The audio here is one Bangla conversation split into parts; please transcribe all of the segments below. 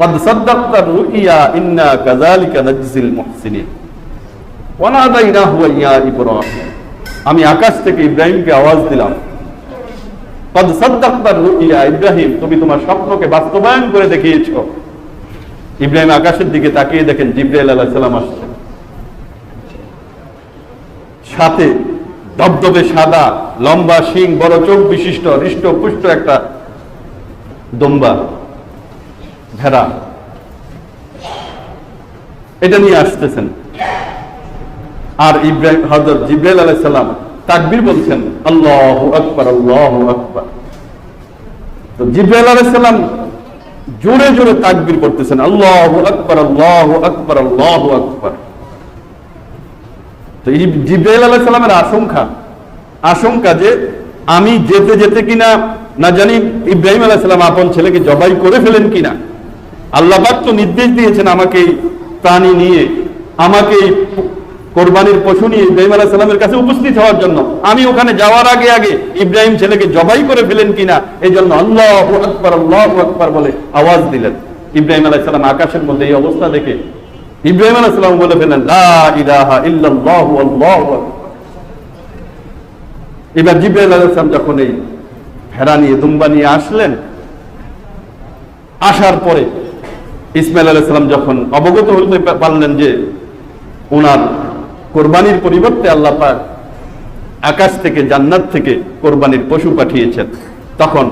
قد صدقت الرؤيا إنا كذلك نجزي المحسنين وناديناه يا إبراهيم আমি আকাশ থেকে ইব্রাহিমকে আওয়াজ দিলাম قد صدقت الرؤيا ইব্রাহিম তুমি তোমার স্বপ্নকে বাস্তবায়ন করে দেখিয়েছো ইব্রাহিম আকাশের দিকে তাকিয়ে দেখেন জিব্রাইল আলাইহিস সালাম আসছে সাথে দবদবে সাদা লম্বা শিং বড় চোখ বিশিষ্ট হৃষ্ট পুষ্ট একটা দম্বা ভেড়া। এটা নিয়ে আসতেছেন। আর ইব্রাহিম হজরত জিব্রাইল আলাইহিস সালাম তাকবীর বলছেন, আল্লাহু আকবার আল্লাহু আকবার। তো জিব্রাইল আলাইহিস সালাম জোরে জোরে তাকবীর করতেছেন, আল্লাহু আকবার আল্লাহু আকবার আল্লাহু আকবার। তো জিব্রাইল আলাইহিস সালামের আশঙ্কা আশঙ্কা যে আমি যেতে যেতে কিনা, না জানি ইব্রাহিম আলাইহিস সালাম আপন ছেলেকে জবাই করে ফেলেন কিনা। আল্লাহ তো নির্দেশ দিয়েছেন আমাকে প্রাণী নিয়ে, আমাকে কোরবানির পশু নিয়ে ইব্রাহিম আলাহ সালামের কাছে উপস্থিত হওয়ার জন্য আমি ওখানে যাওয়ার আগে আগে ইব্রাহিম ছেলেকে জবাই করে ফেলেন কিনা এই জন্য আল্লাহ আকবর আল্লাহ আকবর বলে আওয়াজ দিলেন ইব্রাহিম আলাহ সালাম আকাশের মধ্যে এই অবস্থা দেখে ইব্রাহিম আলাহ সালাম বলে ফেলেন। এবার জিব্রাইল আলাইহিস সালাম যখন এই ভেড়া নিয়ে, দুম্বা নিয়ে আসলেন, আসার পরে ইসমাইল আলাইহিস সালাম যখন অবগত হতে পারলেন যে ওনার কোরবানির পরিবর্তে আল্লাহ পাক আকাশ থেকে, জান্নাত থেকে কোরবানির পশু পাঠিয়েছেন, তখন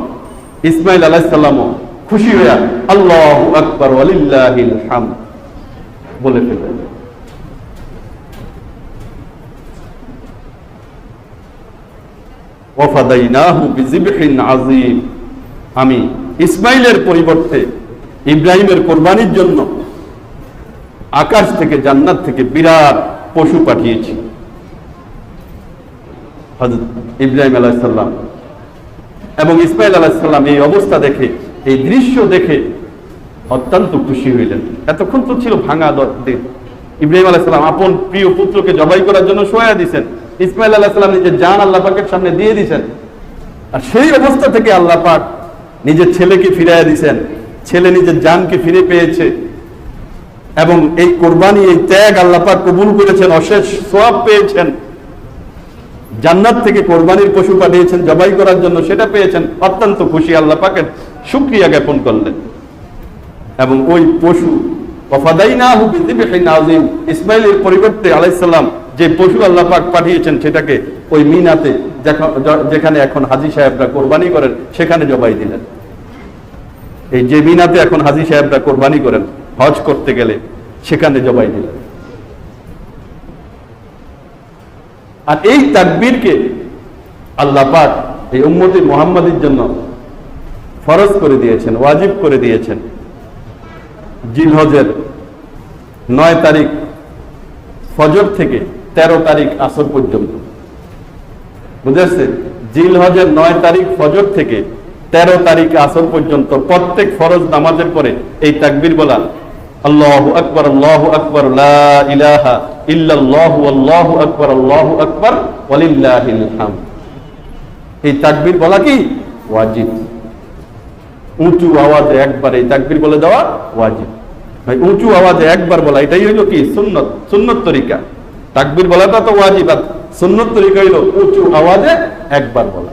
ইসমাইল আলাইসাল্লামও খুশি হইয়া আল্লাহ আকবর আলিল্লাহিল হাম বলে আযীম। আমি ইসমাইলের পরিবর্তে ইব্রাহিমের কোরবানির জন্য আকাশ থেকে, জান্নাত থেকে বিরাট পশু পাঠিয়েছি। হযরত ইব্রাহিম আলাইসাল্লাম এবং ইসমাইল আলাইসাল্লাম এই অবস্থা দেখে, এই দৃশ্য দেখে অত্যন্ত খুশি হইলেন। এতক্ষণ তো ছিল ভাঙা দিন ইব্রাহিম আলাইসাল্লাম আপন প্রিয় পুত্রকে জবাই করার জন্য সোয়া দিয়েছেন ইসমাইল আলাইসাল্লাম নিজের জান আল্লাহ পাকের সামনে দিয়ে দিয়েছেন আর সেই অবস্থা থেকে আল্লাহ পাক নিজের ছেলেকে ফিরাইয়া দিয়েছেন ছেলে নিজের জানকে ফিরে পেয়েছে এবং এই কোরবানি, এই ত্যাগ আল্লাহ পাক কবুল করেছেন, অশেষ সোয়াব পেয়েছেন। জান্নাত থেকে কোরবানির পশু পাঠিয়েছেন, জবাই করার জন্য সেটা পেয়েছেন। অত্যন্ত খুশি আল্লাহ পাকের সুক্রিয়া জ্ঞাপন করলেন। এবং ওই পশু ইসমাইলের পরিবর্তে আলাইহিসসালাম যে পশু আল্লাহ পাক পাঠিয়েছেন সেটাকে ওই মিনাতে যেখানে এখন হাজী সাহেবরা কোরবানি করেন, সেখানে জবাই দিলেন। এই যে মিনাতে এখন হাজী সাহেবরা কোরবানি করেন, হজ করতে গেলে সেখানে জবাই দিলেন। আর এই তাকবীরকে আল্লাহ পাক এই উম্মতি মুহাম্মাদের জন্য ফরজ করে দিয়েছেন, ওয়াজিব করে দিয়েছেন। জিলহজের নয় তারিখ ফজর থেকে তেরো তারিখ আসর পর্যন্ত। বুঝেছে জিলহজের নয় তারিখ ফজর থেকে তেরো তারিখ আসর পর্যন্ত প্রত্যেক ফরজ নামাজের পরে এই তাকবীর বলা আল্লাহ আকবর আল্লাহ আকবর ইলাহা আল্লাহু আকবর আল্লাহু আকবর এই তাকবীর বলা কি? ওয়াজিব। উঁচু আওয়াজে একবার এই তাকবীর বলে দেওয়া ওয়াজিব। ভাই, উঁচু আওয়াজে একবার বলা, এটাই হইল কি? সুন্নত সুন্নত তরিকা। তাকবীর বলাটা তো ওয়াজিব, আর সুন্নত তরিকা হইল উঁচু আওয়াজে একবার বলা।